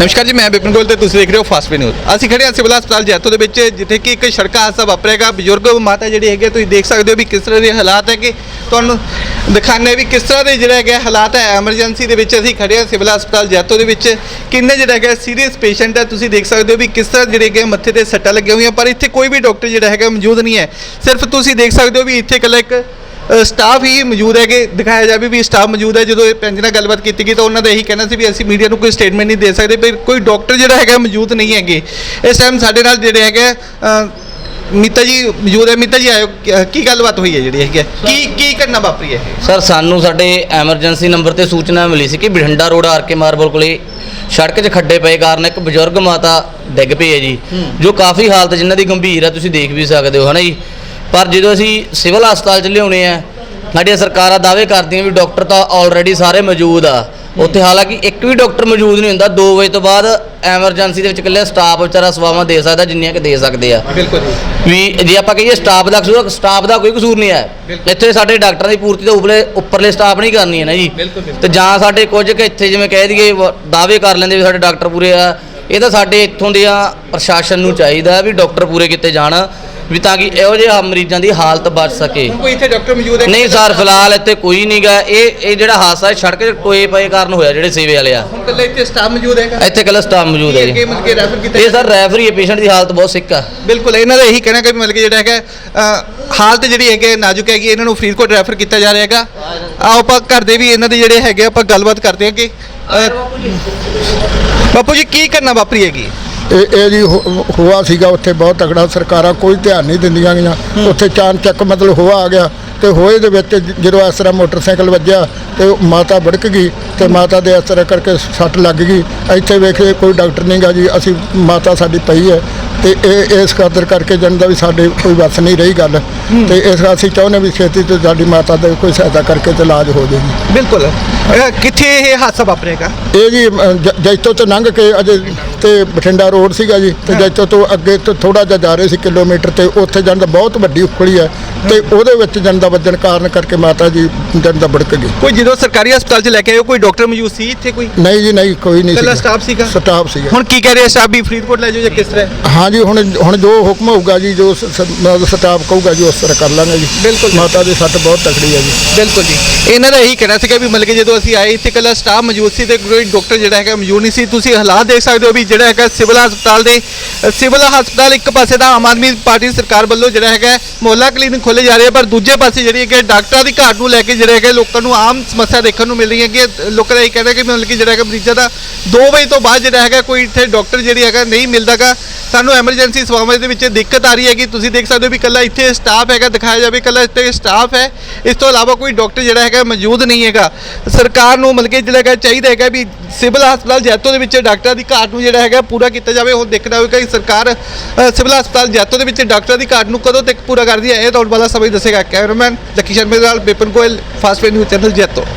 ਨਮਸਕਾਰ ਜੀ, ਮੈਂ ਬਿਪਨ ਗੋਲ ਤੇ ਤੁਸੀਂ ਦੇਖ ਰਹੇ ਹੋ ਫਾਸਟ ਨਿਊਜ਼ ਅਸੀਂ ਖੜੇ ਹਾਂ ਸਿਵਲ ਹਸਪਤਾਲ ਜੈਤੋ ਦੇ ਵਿੱਚ, ਜਿੱਥੇ ਕਿ ਇੱਕ ਸੜਕ ਹਾਦਸਾ ਵਾਪਰਿਆਗਾ। ਬਜ਼ੁਰਗ ਮਾਤਾ ਜਿਹੜੀ ਹੈਗੇ ਤੁਸੀਂ ਦੇਖ ਸਕਦੇ ਹੋ ਵੀ ਕਿਸ ਤਰ੍ਹਾਂ ਦੇ ਹਾਲਾਤ ਹੈਗੇ। ਤੁਹਾਨੂੰ ਦਿਖਾਣੇ ਵੀ ਕਿਸ ਤਰ੍ਹਾਂ ਦੇ ਜਿਹੜਾ ਹੈਗਾ ਹਾਲਾਤ ਹੈ। ਐਮਰਜੈਂਸੀ ਦੇ ਵਿੱਚ ਅਸੀਂ ਖੜੇ ਹਾਂ ਸਿਵਲ ਹਸਪਤਾਲ ਜੈਤੋ ਦੇ ਵਿੱਚ। ਕਿੰਨੇ ਜਿਹੜਾ ਹੈਗਾ ਸੀਰੀਅਸ ਪੇਸ਼ੈਂਟ ਹੈ, ਤੁਸੀਂ ਦੇਖ ਸਕਦੇ ਹੋ ਵੀ ਕਿਸ ਤਰ੍ਹਾਂ ਜਿਹੜੇ ਹੈਗੇ ਮੱਥੇ ਤੇ ਸੱਟਾਂ ਲੱਗੀਆਂ ਹੋਈਆਂ। ਪਰ ਇੱਥੇ ਕੋਈ ਵੀ ਡਾਕਟਰ ਜਿਹੜਾ ਹੈਗਾ ਮੌਜੂਦ ਨਹੀਂ ਹੈ। ਸਿਰਫ ਤੁਸੀਂ ਦੇਖ ਸਕਦੇ ਹੋ ਵੀ ਇੱਥੇ ਇਕੱਲਾ ਇੱਕ ਸਟਾਫ ਹੀ ਮੌਜੂਦ ਹੈ ਕਿ ਦਿਖਾਇਆ ਜਾਵੇ ਵੀ ਸਟਾਫ ਮੌਜੂਦ ਹੈ। ਜਦੋਂ ਇਹ ਪੰਜ ਨਾਲ ਗੱਲਬਾਤ ਕੀਤੀ ਗਈ ਤਾਂ ਉਹਨਾਂ ਦਾ ਇਹੀ ਕਹਿਣਾ ਸੀ ਵੀ ਅਸੀਂ ਮੀਡੀਆ ਨੂੰ ਕੋਈ ਸਟੇਟਮੈਂਟ ਨਹੀਂ ਦੇ ਸਕਦੇ ਪਰ ਕੋਈ ਡਾਕਟਰ ਜਿਹੜਾ ਹੈਗਾ ਮੌਜੂਦ ਨਹੀਂ ਹੈਗੇ। ਇਸ ਟਾਈਮ ਸਾਡੇ ਨਾਲ ਜਿਹੜੇ ਹੈਗੇ ਮੀਤਾ ਜੀ ਮੌਜੂਦ ਹੈ। ਮੀਤਾ ਜੀ ਆਇਓ ਕੀ- ਕੀ ਗੱਲਬਾਤ ਹੋਈ ਹੈ ਜਿਹੜੀ ਹੈਗੀ ਹੈ? ਕੀ ਕੀ ਘਟਨਾ ਵਾਪਰੀ ਹੈ ਇਹ? ਸਰ ਸਾਨੂੰ ਸਾਡੇ ਐਮਰਜੈਂਸੀ ਨੰਬਰ ਤੇ ਸੂਚਨਾ ਮਿਲੀ ਸੀ ਕਿ Bathinda road R K marble ਕੋਲੇ ਸੜਕ 'ਚ ਖੱਡੇ ਪਏ ਕਾਰਨ ਇੱਕ ਬਜ਼ੁਰਗ ਮਾਤਾ ਡਿੱਗ ਪਈ ਹੈ ਜੀ ਜੋ ਕਾਫੀ ਹਾਲਤ ਜਿਨ੍ਹਾਂ ਦੀ ਗੰਭੀਰ ਹੈ ਤੁਸੀਂ ਦੇਖ ਵੀ ਸਕਦੇ ਹੋ ਹਨਾ ਜੀ? ਪਰ ਜਦੋਂ ਅਸੀਂ ਸਿਵਲ ਹਸਪਤਾਲ 'ਚ ਲਿਆਉਣੇ ਆ ਸਾਡੀਆਂ ਸਰਕਾਰਾਂ ਦਾਅਵੇ ਕਰਦੀਆਂ ਵੀ ਡਾਕਟਰ ਤਾਂ ਆਲਰੇਡੀ ਸਾਰੇ ਮੌਜੂਦ ਆ। ਉੱਥੇ ਹਾਲਾਂਕਿ ਇੱਕ ਵੀ ਡਾਕਟਰ ਮੌਜੂਦ ਨਹੀਂ ਹੁੰਦਾ 2 ਵਜੇ ਤੋਂ ਬਾਅਦ ਐਮਰਜੈਂਸੀ ਦੇ ਵਿੱਚ ਇਕੱਲੇ ਸਟਾਫ ਵਿਚਾਰਾ ਸੇਵਾਵਾਂ ਦੇ ਸਕਦਾ ਜਿੰਨੀਆਂ ਕਿ ਦੇ ਸਕਦੇ ਆ। ਬਿਲਕੁਲ ਵੀ ਜੇ ਆਪਾਂ ਕਹੀਏ ਸਟਾਫ ਦਾ ਕਸੂਰ ਸਟਾਫ ਦਾ ਕੋਈ ਕਸੂਰ ਨਹੀਂ ਹੈ। ਇੱਥੇ ਸਾਡੇ ਡਾਕਟਰਾਂ ਦੀ ਪੂਰਤੀ ਤਾਂ ਉੱਪਰਲੇ ਉੱਪਰਲੇ ਸਟਾਫ ਨਹੀਂ ਕਰਨੀ ਹੈ ਨਾ ਜੀ। ਤੇ ਜਾਂ ਸਾਡੇ ਕੁਝ ਕਿ ਇੱਥੇ ਜਿਵੇਂ ਕਹਿ ਦਈਏ ਦਾਅਵੇ ਕਰ ਲੈਂਦੇ ਵੀ ਸਾਡੇ ਡਾਕਟਰ ਪੂਰੇ ਆ। ਇਹ ਤਾਂ ਸਾਡੇ ਇੱਥੋਂ ਦੀਆਂ ਪ੍ਰਸ਼ਾਸਨ ਨੂੰ ਚਾਹੀਦਾ ਵੀ ਡਾਕਟਰ ਪੂਰੇ ਕੀਤੇ ਜਾਣ। ਵੀ ਤਾਂ ਕਿ ਇਹੋ ਜਿਹੇ ਮਰੀਜ਼ਾਂ ਦੀ ਹਾਲਤ ਬਚ ਸਕੇ। ਕੋਈ ਇੱਥੇ ਡਾਕਟਰ ਮੌਜੂਦ ਹੈ? ਨਹੀਂ ਸਰ ਫਿਲਹਾਲ ਇੱਥੇ ਕੋਈ ਨਹੀਂਗਾ ਇਹ ਇਹ ਜਿਹੜਾ ਹਾਦਸਾ ਹੈ ਸੜਕ 'ਚ ਟੋਏ ਪਏ ਕਾਰਨ ਹੋਇਆ ਜਿਹੜੇ ਸੇਵੇ ਵਾਲੇ ਆ। ਹੁਣ ਕੱਲੇ ਇੱਥੇ ਸਟਾਫ ਮੌਜੂਦ ਹੈਗਾ? ਇੱਥੇ ਕੱਲਾ ਸਟਾਫ ਮੌਜੂਦ ਹੈ ਜੀ। ਮਤਲਬ ਕਿ ਰੈਫਰ ਕੀਤਾ ਇਹ ਸਰ ਰੈਫਰੀ ਹੈ ਪੇਸ਼ੈਂਟ ਦੀ ਹਾਲਤ ਬਹੁਤ ਸਿੱਕ ਆ। ਬਿਲਕੁਲ ਇਹਨਾਂ ਦਾ ਇਹੀ ਕਹਿਣਾ ਕਿ ਮਤਲਬ ਕਿ ਜਿਹੜਾ ਹੈਗਾ ਹਾਲਤ ਜਿਹੜੀ ਹੈਗੇ ਨਾਜ਼ੁਕ ਹੈਗੀ ਇਹਨਾਂ ਨੂੰ ਫਰੀਦਕੋਟ ਰੈਫਰ ਕੀਤਾ ਜਾ ਰਿਹਾ ਹੈਗਾ। ਆਓ ਆਪਾਂ ਘਰ ਦੇ ਵੀ ਇਹਨਾਂ ਦੇ ਜਿਹੜੇ ਹੈਗੇ ਆਪਾਂ ਗੱਲਬਾਤ ਕਰਦੇ ਹਾਂ ਕਿ ਬਾਪੂ ਜੀ ਕੀ ਕਰਨਾ ਵਾਪਰੀ ਹੈਗੀ? ਇਹ ਇਹ ਜੀ ਹੋਆ ਸੀਗਾ ਉੱਥੇ ਬਹੁਤ ਤਕੜਾ ਸਰਕਾਰਾਂ ਕੋਈ ਧਿਆਨ ਨਹੀਂ ਦਿੰਦੀਆਂ ਗਈਆਂ। ਉੱਥੇ ਚਾਨ ਚੱਕ ਮਤਲਬ ਹੋਆ ਆ ਗਿਆ ਤੇ ਹੋਏ ਦੇ ਵਿੱਚ ਜਦੋਂ ਇਸ ਤਰ੍ਹਾਂ ਮੋਟਰਸਾਈਕਲ ਵੱਜਿਆ ਤੇ ਮਾਤਾ ਭੜਕ ਗਈ ਤੇ ਮਾਤਾ ਦੇ ਇਸ ਤਰ੍ਹਾਂ ਕਰਕੇ ਸੱਟ ਲੱਗ ਗਈ। ਇੱਥੇ ਵੇਖੇ ਕੋਈ ਡਾਕਟਰ ਨਹੀਂਗਾ ਜੀ ਅਸੀਂ ਮਾਤਾ ਸਾਡੀ ਪਈ ਹੈ ਤੇ ਇਹ ਇਸ ਖਾਤਰ ਕਰਕੇ ਜਾਂਦਾ ਵੀ ਸਾਡੇ ਕੋਈ ਵਸ ਨਹੀਂ ਰਹੀ ਗੱਲ। ਤੇ ਇਸ ਅਸੀਂ ਚਾਹੁੰਦੇ ਵੀ ਛੇਤੀ ਤੋਂ ਸਾਡੀ ਮਾਤਾ ਦੇ ਕੋਈ ਸਹਾਇਤਾ ਕਰਕੇ ਤੇ ਇਲਾਜ ਹੋ ਜਾਏਗੀ ਬਿਲਕੁਲ। ਕਿੱਥੇ ਇਹ ਹਾਦਸਾ ਵਾਪਰੇਗਾ ਇਹ ਜ- ਜੈਤੋ ਤੋਂ ਲੰਘ ਕੇ ਅਜੇ ਤੇ ਬਠਿੰਡਾ ਰੋਡ ਸੀਗਾ ਜੀ ਤੇ ਜੈਤੋ ਤੋਂ ਅੱਗੇ ਤੋਂ ਥੋੜਾ ਜਿਹਾ ਜਾ ਰਹੇ ਸੀ ਕਿਲੋਮੀਟਰ ਤੇ ਉੱਥੇ ਜਾਣ ਦਾ ਬਹੁਤ ਵੱਡੀ ਉਖੜੀ ਹੈ ਤੇ ਉਹਦੇ ਵਿੱਚ ਜਾਣ ਦਾ ਵੱਜਣ ਕਾਰਨ ਕਰਕੇ ਮਾਤਾ ਜੀ ਜਾਣ ਦਾ ਭੜਕ ਗਈ। ਕੋਈ ਜਦੋਂ ਸਰਕਾਰੀ ਹਸਪਤਾਲ 'ਚ ਲੈ ਕੇ ਆਇਓ ਕੋਈ ਡਾਕਟਰ ਮੌਜੂਦ ਸੀ ਇੱਥੇ ਕੋਈ? ਨਹੀਂ ਜੀ ਨਹੀਂ ਕੋਈ ਨਹੀਂ ਸੀਗਾ। ਸਟਾਫ ਸੀਗਾ? ਸਟਾਫ ਸੀਗਾ। ਹੁਣ ਕੀ ਕਹਿ ਰਹੇ ਸਟਾਫ ਵੀ ਫਰੀਦਕੋਟ ਲੈ ਜਾਓ ਜਾਂ ਕਿਸ ਤਰ੍ਹਾਂ? ਹਾਂਜੀ ਹੁਣ ਹੁਣ ਜੋ ਹੁਕਮ ਹੋਊਗਾ ਜੀ ਜੋ ਸਟਾਫ ਕਹੂਗਾ ਜੀ ਉਸ ਤਰ੍ਹਾਂ ਕਰ ਲਾਂਗੇ ਜੀ। ਬਿਲਕੁਲ ਜੀ। ਮਾਤਾ ਦੀ ਸੱਟ ਬਹੁਤ ਤਕੜੀ ਹੈ ਜੀ। ਬਿਲਕੁਲ ਜੀ। ਇਹਨਾਂ ਦਾ ਇਹੀ ਕਹਿਣਾ ਸੀਗਾ ਵੀ ਮਤਲਬ ਕਿ ਜਦੋਂ ਅਸੀਂ ਆਏ ਇੱਥੇ ਕੱਲਾ ਸਟਾਫ ਮੌਜੂਦ ਸੀ ਤੇ ਕੋਈ ਡਾਕਟਰ ਜਿਹੜਾ ਹੈਗਾ ਮੌਜੂਦ ਨਹੀਂ ਸੀ। ਤੁਸੀਂ ਹਾਲਾਤ ਦੇਖ ਸਕਦੇ ਹੋ ਵੀ ਜਿਹੜਾ ਹੈਗਾ ਸਿਵਲ ਹਸਪਤਾਲ ਦੇ ਸਿਵਲ ਹਸਪਤਾਲ ਇੱਕ ਪਾਸੇ ਤਾਂ ਆਮ ਆਦਮੀ ਪਾਰਟੀ ਸਰਕਾਰ ਵੱਲੋਂ ਜਿਹੜਾ ਹੈਗਾ ਮੁਹੱਲਾ ਕਲੀਨਿਕ ਖੋਲੇ ਜਾ ਰਹੇ ਆ, ਪਰ ਦੂਜੇ ਪਾਸੇ ਜਿਹੜੀ ਹੈਗਾ ਡਾਕਟਰਾਂ ਦੀ ਘਾਟ ਨੂੰ ਲੈ ਕੇ ਜਿਹੜਾ ਹੈਗਾ ਲੋਕਾਂ ਨੂੰ ਆਮ ਸਮੱਸਿਆ ਦੇਖਣ ਨੂੰ ਮਿਲ ਰਹੀ ਹੈ ਕਿ ਲੋਕਾਂ ਦਾ ਇਹ ਕਹਿੰਦਾ ਕਿ ਮਤਲਬ ਕਿ ਜਿਹੜਾ ਹੈਗਾ ਮਰੀਜ਼ਾਂ ਦਾ 2 ਵਜੇ ਤੋਂ ਬਾਅਦ ਜਿਹੜਾ ਹੈਗਾ ਕੋਈ ਇੱਥੇ ਡਾਕਟਰ ਜਿਹੜੀ ਹੈਗਾ ਨਹੀਂ ਮਿਲਦਾਗਾ। ਸਾਨੂੰ ਐਮਰਜੈਂਸੀ ਸੇਵਾਵਾਂ ਦੇ ਵਿੱਚ ਦਿੱਕਤ ਆ ਰਹੀ ਹੈ ਕਿ ਤੁਸੀਂ ਦੇਖ ਸਕਦੇ ਹੋ ਵੀ ਕੱਲਾ ਇੱਥੇ ਸਟਾਫ ਹੈਗਾ ਦਿਖਾਇਆ ਜਾਵੇ ਕੱਲਾ ਇੱਥੇ ਸਟਾਫ ਹੈ। ਇਸ ਤੋਂ ਇਲਾਵਾ ਕੋਈ ਡਾਕਟਰ ਜਿਹੜਾ ਹੈਗਾ ਮੌਜੂਦ ਨਹੀਂ ਹੈਗਾ। ਸਰਕਾਰ ਨੂੰ ਮਤਲਬ ਕਿ ਜਿਹੜਾ ਹੈਗਾ ਚਾਹੀਦਾ ਹੈਗਾ ਵੀ ਸਿਵਲ ਹਸਪਤਾਲ ਜੈਤੋ ਦੇ ਵਿੱਚ ਡਾਕਟਰਾਂ ਦੀ ਘਾਟ ਨੂੰ ਜਿਹੜਾ ਹੈਗਾ, ਪੂਰਾ ਕੀਤਾ ਜਾਵੇ ਹੁਣ ਦੇਖਣਾ ਹੋਵੇਗਾ ਕਿ ਸਰਕਾਰ ਸਿਵਲ ਹਸਪਤਾਲ ਜੈਤੋ ਦੇ ਵਿੱਚ ਡਾਕਟਰਾਂ ਦੀ ਘਾਟ ਨੂੰ ਕਦੋਂ ਤੱਕ ਪੂਰਾ ਕਰਦੀ ਹੈ, ਇਹ ਤੁਹਾਡੇ ਵਾਲਾ ਸਮੇਂ ਦੱਸੇਗਾ। ਕੈਮਰਾਮੈਨ ਜੱਕੀ ਸ਼ਰਮੇ ਦੇ ਨਾਲ Bipan Goyal, fast news channel Jaito.